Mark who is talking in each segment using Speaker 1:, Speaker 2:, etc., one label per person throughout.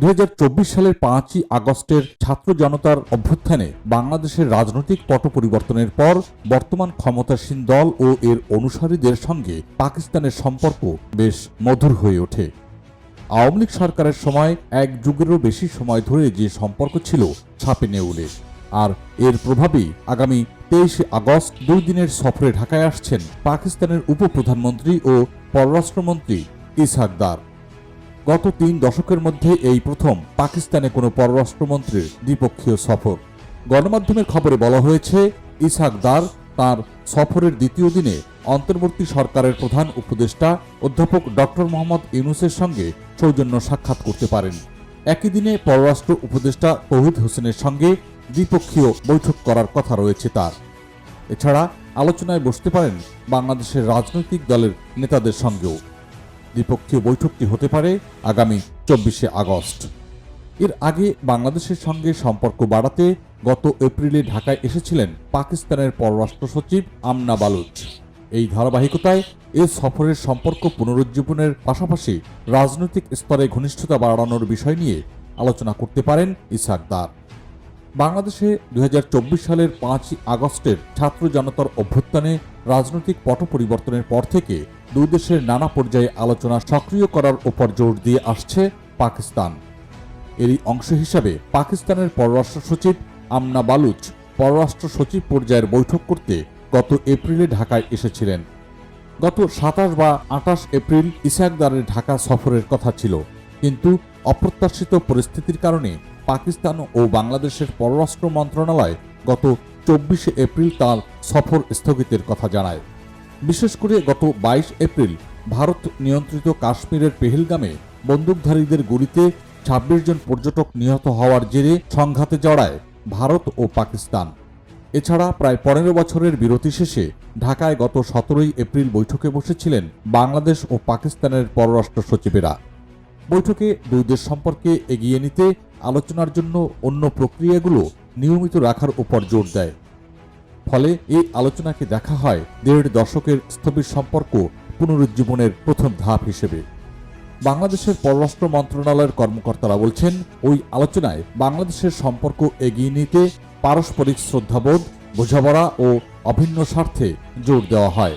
Speaker 1: দু হাজার চব্বিশ সালের পাঁচই আগস্টের ছাত্র জনতার অভ্যুত্থানে বাংলাদেশের রাজনৈতিক পট পরিবর্তনের পর বর্তমান ক্ষমতাসীন দল ও এর অনুসারীদের সঙ্গে পাকিস্তানের সম্পর্ক বেশ মধুর হয়ে ওঠে। আওয়ামী লীগ সরকারের সময় এক যুগেরও বেশি সময় ধরে যে সম্পর্ক ছিল ছাপে নেউলে। আর এর প্রভাবেই আগামী তেইশে আগস্ট দুই দিনের সফরে ঢাকায় আসছেন পাকিস্তানের উপপ্রধানমন্ত্রী ও পররাষ্ট্রমন্ত্রী ইসহাকদার গত তিন দশকের মধ্যে এই প্রথম পাকিস্তানে কোনো পররাষ্ট্রমন্ত্রীর দ্বিপক্ষীয় সফর। গণমাধ্যমের খবরে বলা হয়েছে ইসহাকদার তার সফরের দ্বিতীয় দিনে অন্তর্বর্তী সরকারের প্রধান উপদেষ্টা অধ্যাপক ডক্টর মোহাম্মদ ইউনুসের সঙ্গে সৌজন্য সাক্ষাৎ করতে পারেন। একই দিনে পররাষ্ট্র উপদেষ্টা তৌহিদ হোসেনের সঙ্গে দ্বিপক্ষীয় বৈঠক করার কথা রয়েছে তার। এছাড়া আলোচনায় বসতে পারেন বাংলাদেশের রাজনৈতিক দলের নেতাদের সঙ্গেও। দ্বিপক্ষীয় বৈঠকটি হতে পারে আগামী চব্বিশে আগস্ট। এর আগে বাংলাদেশের সঙ্গে সম্পর্ক বাড়াতে গত এপ্রিলে ঢাকায় এসেছিলেন পাকিস্তানের পররাষ্ট্র সচিব আমনা বালুচ। এই ধারাবাহিকতায় এ সফরের সম্পর্ক পুনরুজ্জীবনের পাশাপাশি রাজনৈতিক স্তরে ঘনিষ্ঠতা বাড়ানোর বিষয় নিয়ে আলোচনা করতে পারেন ইসাকদার। বাংলাদেশে দুই হাজার চব্বিশ সালের পাঁচই আগস্টের ছাত্র জনতার অভ্যুত্থানে রাজনৈতিক পট পরিবর্তনের পর থেকে দুই দেশের নানা পর্যায়ে আলোচনা সক্রিয় করার উপর জোর দিয়ে আসছে পাকিস্তান। এরই অংশ হিসাবে পাকিস্তানের পররাষ্ট্র সচিব আমনা বালুচ পররাষ্ট্র সচিব পর্যায়ের বৈঠক করতে গত এপ্রিলে ঢাকায় এসেছিলেন। গত সাতাশ বা আটাশ এপ্রিল ইসাকদারের ঢাকা সফরের কথা ছিল, কিন্তু অপ্রত্যাশিত পরিস্থিতির কারণে পাকিস্তান ও বাংলাদেশের পররাষ্ট্র মন্ত্রণালয় গত চব্বিশে এপ্রিল তার সফর স্থগিতের কথা জানায়। বিশেষ করে গত বাইশ এপ্রিল ভারত নিয়ন্ত্রিত কাশ্মীরের পেহেলগামে বন্দুকধারীদের গুলিতে ছাব্বিশ জন পর্যটক নিহত হওয়ার জেরে সংঘাতে জড়ায় ভারত ও পাকিস্তান। এছাড়া প্রায় পনেরো বছরের বিরতি শেষে ঢাকায় গত সতেরোই এপ্রিল বৈঠকে বসেছিলেন বাংলাদেশ ও পাকিস্তানের পররাষ্ট্র সচিবেরা। বৈঠকে দুই দেশ সম্পর্কে এগিয়ে নিতে আলোচনার জন্য অন্য প্রক্রিয়াগুলো নিয়মিত রাখার উপর জোর দেয়। ফলে এই আলোচনাকে দেখা হয় দেড় দশকের স্থবির সম্পর্ক পুনরুজ্জীবনের প্রথম ধাপ হিসেবে। বাংলাদেশের পররাষ্ট্র মন্ত্রণালয়ের কর্মকর্তারা বলছেন, ওই আলোচনায় বাংলাদেশের সম্পর্ক এগিয়ে নিতে পারস্পরিক শ্রদ্ধাবোধ, বোঝাপড়া ও অভিন্ন স্বার্থে জোর দেওয়া হয়।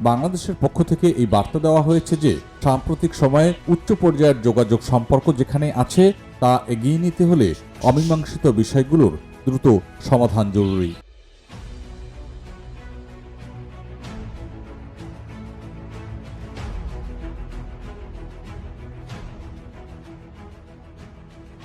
Speaker 1: বাংলাদেশের পক্ষ থেকে এই বার্তা দেওয়া হয়েছে যে, সাম্প্রতিক সময়ে উচ্চ পর্যায়ের যোগাযোগ সম্পর্ক যেখানে আছে তা এগিয়ে নিতে হলে অমীমাংসিত বিষয়গুলোর দ্রুত সমাধান জরুরি।